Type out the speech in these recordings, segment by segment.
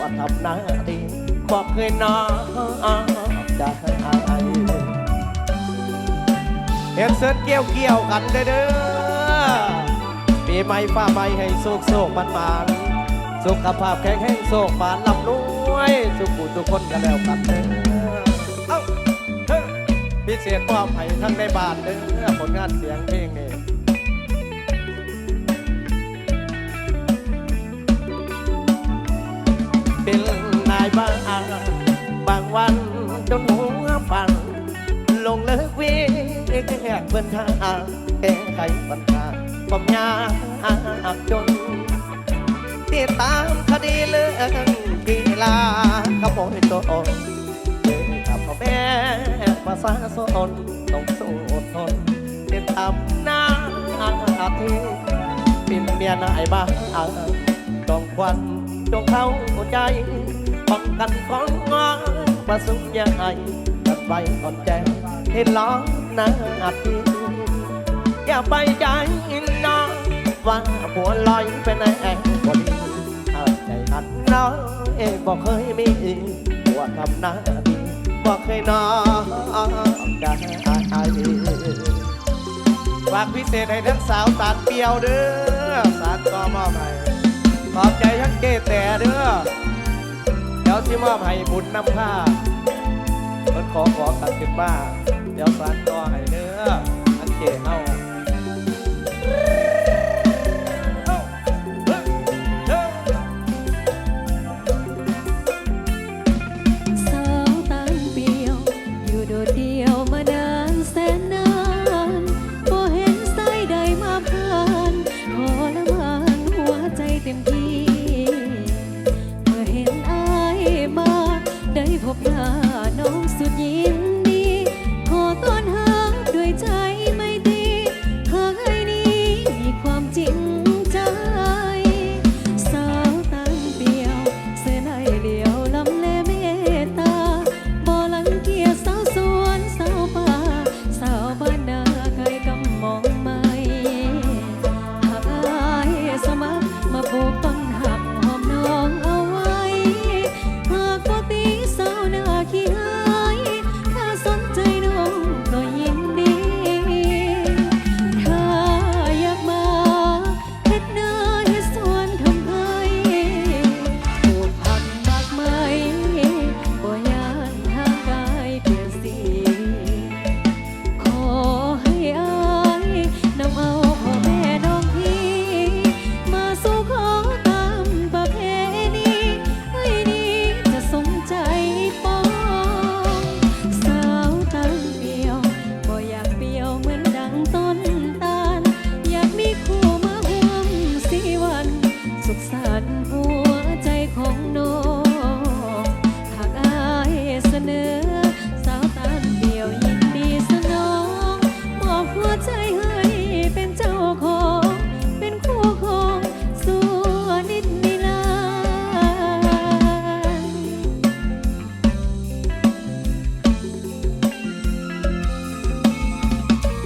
ว่าทำหน้าดีบอกเคยน้องจะให้อายเห็นเสิร์ตเกี่ยวเกี่ยวกันเด้อปีใหม่ฟ้าใหม่ให้โศกโศกมันมาสุขภาพแข็งแรงโศกบานลำรวยสุขุทุกคนกันแล้วกันเด้อพิเศษความให้ทั้งในบ้านเด้อผลงานเสียงเพลงนี่ เป็นนายบ้านบางวันจนหัวฟันลงเลิกวิ่งแค่เพื่อนทางแก้ไขปัญหาความยากจนติดตามคดีเรื่องกีฬาขโมยตัวอ่อนเดินกับพ่อแม่ภาษาสนต้องสู้อดทนติดตามหน้าอาทิตย์เป็นเมียนายบ้านจองควัน จงเข้าใจป้องกันของงอประสุมยังไงกันไว้อ่อนใจเห็นล้องหน้าอาทิตย์อย่าไปใจน้องว่าหัวลอยเป็นไอ้แองบดีถ้าใจหันน้องเอบอกเคยมีหัวทำหน้าดีบอกเคยน้องได้ฝากพิเศษให้ทั้งสาวตาดเปรียวเด้อสารก็มอบให้ อบใจทั้งเกแต่เด้อเดี๋ยวสิมอบให้บุญนำผ้าเพิ่นขอขอกัดขึ้นมาเดี๋ยวสันต่อให้เนื้ออันเกเฮา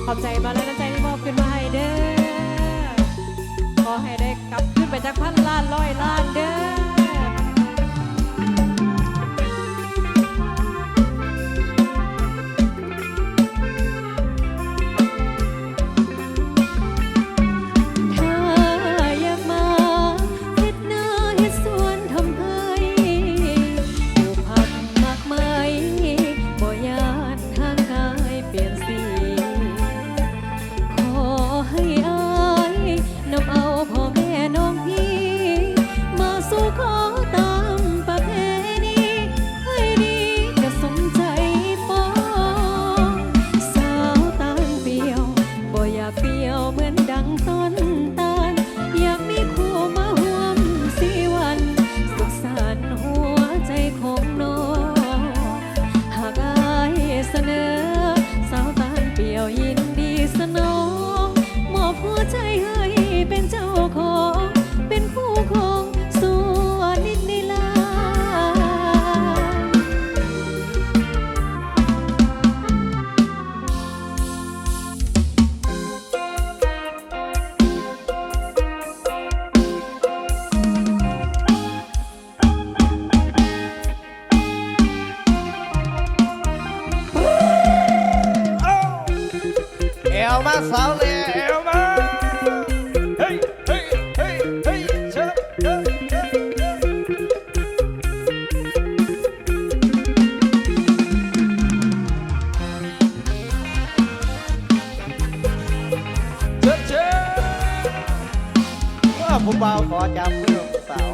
ขอบใจมาแล้วน้ำใจที่มอบขึ้นมาให้เด้อ ขอให้ได้กลับขึ้นไปจากพันล้านร้อยล้านเด้อ สาวแล้วมาเฮ้ยเฮ้ยเฮ้ยเฮ้ยเชิญเชิญเชิญเชิญเชิญเชิญว่าผู้บ่าวขอจับมือผู้สาว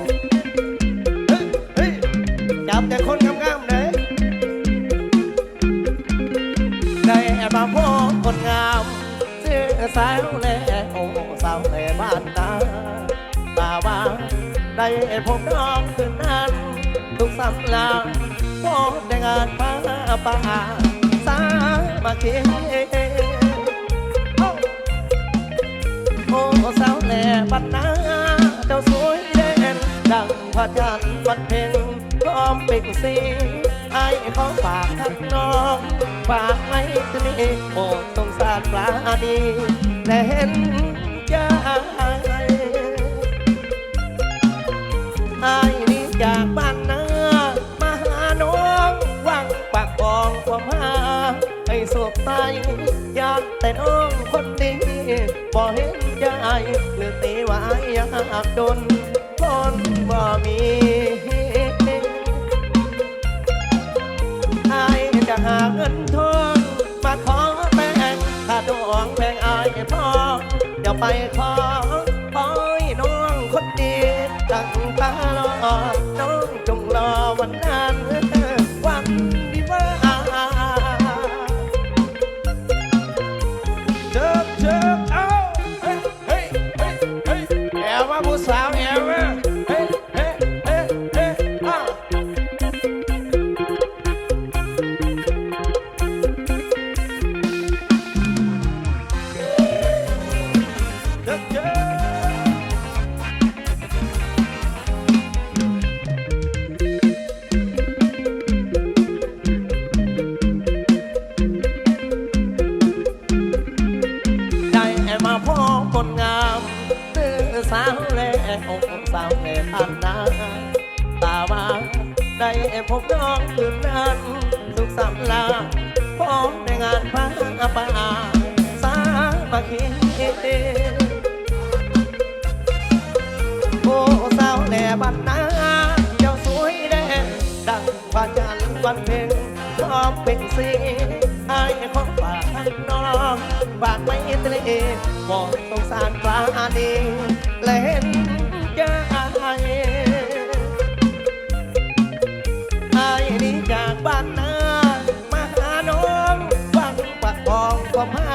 เฮ้ยเฮ้ยจับแต่คนงามๆเลยได้แอบมาพบคนงามชื่อ สาวแลโอ้สาวแลบ้านนาตาว่าได้พบน้องคืนนั้นทุกสำลาพบได้งานป้าป่าสามาเคีโอ้สาวแลบ้านนาเจ้าสวยเด่นดังพระจันทร์วันเพ็ญพร้อมเป็นสีไอ้ขอฝากทั้งน้อง ฝากไว้ที่นี่โอ้สงสารปลาดีและเห็นใจไอ้นี่จากบ้านนามาหาน้องวังปากบองความหาให้สวบไตอยากแต่น้องคนดีบ่เห็นใจหรือตีไว้อยากโดนคนบ่มี เงินทองมาขอแบ่งถ้าดวงแบ่งอายพ่ออย่าไปขอขอให้น้องคนดีตั้งตารอ ได้พบน้องคืนนั้นสุขสำลาพร้อมในงานพระป่าสามาคีโอ้สาวแหล่บ้านนาเจ้าสวยแดงดังพระจันทร์วันเพ็ญพร้อมเป็นสีไอ้ของฝากน้องฝากไว้ทะเลบอกสงสารปลาดีและเห็น วมา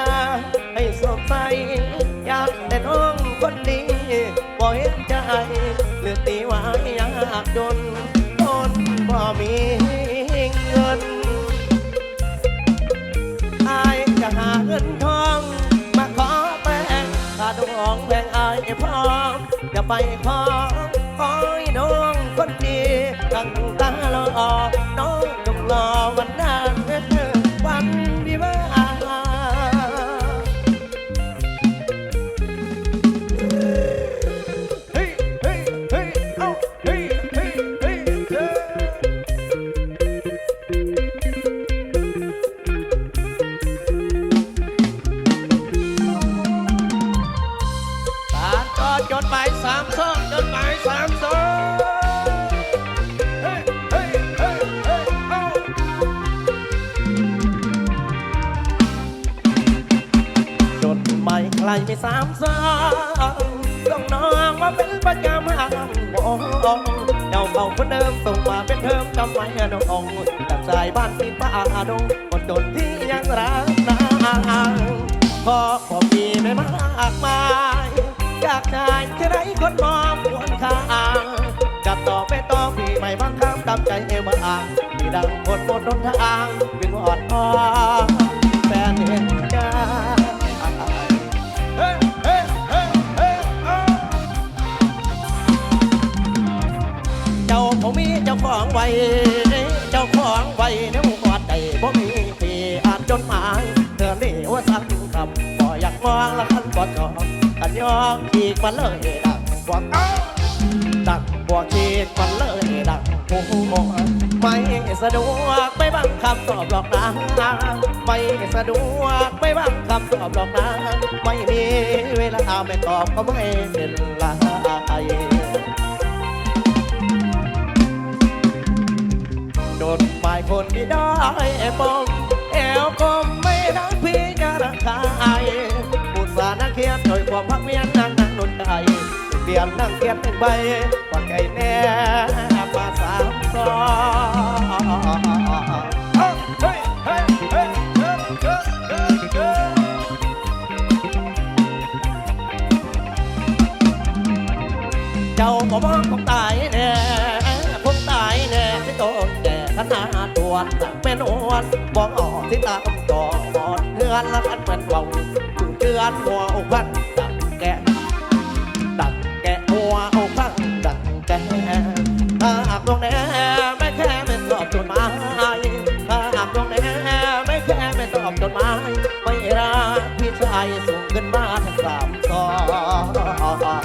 ให้สดใสอยากแต่น้องคนดีบ่เห็นใจหรือตีว้อยากจนทนบ่มีเงินอายจะหาเงินทอง มาขอแบ่งถ้าดวงแบ่งอายพร้อมจะไปขอขอให้น้องคนดีตั้งต หมายใครไม่สามสองต้องน้องว่าเป็นประจำห้ามบอกเจ้าเก่าคนเดิมส่งมาเป็นเทอมจำไว้น้องจากสายบ้านที่ป้าดงคนจนที่ยังรักนางพอพอมีไม่มากมายอยากได้จะได้คนมองควรค่าจับต่อไปต่อพี่ไม่บังคับตามใจเอวมาอ่างพี่ดังคนหมดหนทางวิ่งอดอ่อนแฟนเห็น มองละคันบ่จองกันยองขีกมันเลยดังกว่าเอ้าดังบ่ขีกมันเลยดังโอ้โหไม่สะดวกไม่บังคับตอบหรอกนะไม่สะดวกไม่บังคับตอบหรอกนะไม่มีเวลาไม่ตอบก็ไม่เป็นไรโดนปลายคนที่ได้ปมแอวกลมไม่รักพี่จะรักใครอุตส่า เขียนโดยความพักเมียนนั่งนั่งนุ่นใจเปลี่ยนนั่งเขียนเป็นใบกว่าไก่แน่มาสามซองเจ้าก็บอกผมตายแน่ผมตายแน่ที่โตแก่ขนาดตัวเป็นอวนบอกออกที่ตามต่อบอดเพื่อนละกันเหมือนเบาถึง ดือนหัวอกพันดักแกะดักแกะหัวอกพันดักแกะถ้าหากตรงนี้ไม่แค่ไม่ตอบจดหมายถ้าหากตรงนี้ไม่แค่ไม่ตอบจดหมายไม่รักพี่ชายสูงขึ้นมาทั้งสามตอน